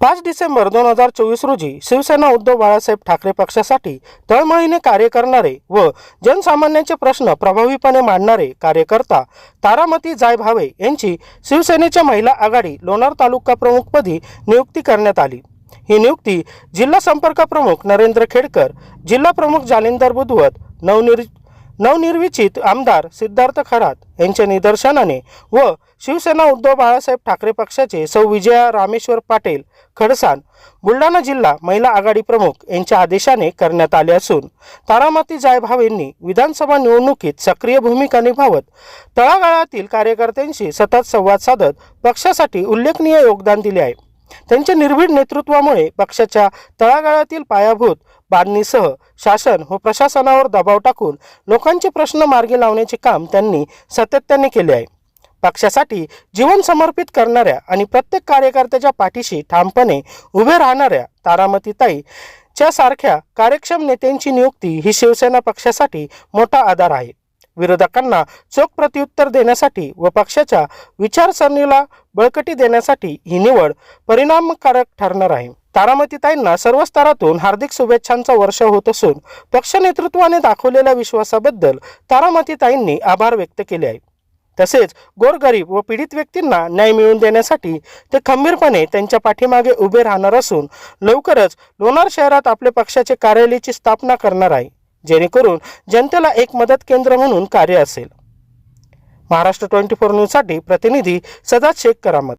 पाच डिसेंबर दोन हजार चोवीस रोजी शिवसेना उद्धव बाळासाहेब ठाकरे पक्षासाठी तळमळीने कार्य करणारे व जनसामान्यांचे प्रश्न प्रभावीपणे मांडणारे कार्यकर्ता तारामती जाय भावे यांची शिवसेनेच्या महिला आघाडी लोणार तालुका प्रमुखपदी नियुक्ती करण्यात आली. ही नियुक्ती जिल्हा संपर्क प्रमुख नरेंद्र खेडकर जिल्हा प्रमुख जालिंदर बुधवत नवनिर नवनिर्विचित आमदार सिद्धार्थ खरात यांच्या निदर्शनाने व शिवसेना उद्धव बाळासाहेब ठाकरे पक्षाचे सौ विजया रामेश्वर पाटील खडसान बुलढाणा जिल्हा महिला आघाडी प्रमुख यांच्या आदेशाने करण्यात आले असून तारामाती जायभाव यांनी विधानसभा निवडणुकीत सक्रिय भूमिका निभावत तळागाळातील कार्यकर्त्यांशी सतत संवाद साधत पक्षासाठी उल्लेखनीय योगदान दिले आहे. त्यांच्या निर्भीड नेतृत्वामुळे पक्षाच्या तळागाळातील पायाभूत बांधणीसह शासन व प्रशासनावर दबाव टाकून लोकांचे प्रश्न मार्गी लावण्याचे काम त्यांनी सातत्याने केले आहे. पक्षासाठी जीवन समर्पित करणाऱ्या आणि प्रत्येक कार्यकर्त्याच्या पाठीशी ठामपणे उभे राहणाऱ्या तारामतीताई च्या सारख्या कार्यक्षम नेत्यांची नियुक्ती ही शिवसेना पक्षासाठी मोठा आधार आहे. विरोधकांना चोख प्रत्युत्तर देण्यासाठी व पक्षाच्या विचारसरणीला बळकटी देण्यासाठी ही निवड परिणामकारक ठरणार आहे. तारामतीताईंना सर्व स्तरातून हार्दिक शुभेच्छांचा वर्ष होत असून पक्ष नेतृत्वाने दाखवलेल्या विश्वासाबद्दल तारामतीताईंनी आभार व्यक्त केले आहे. तसेच गोरगरीब व पीडित व्यक्तींना न्याय मिळवून देण्यासाठी ते खंबीरपणे त्यांच्या पाठीमागे उभे राहणार असून लवकरच लोणार शहरात आपल्या पक्षाचे कार्यालयाची स्थापना करणार आहे. जेणेकरून जनतेला एक मदत केंद्र म्हणून कार्य असेल. महाराष्ट्र ट्वेंटी फोर न्यूजसाठी प्रतिनिधी सदात शेख करामत.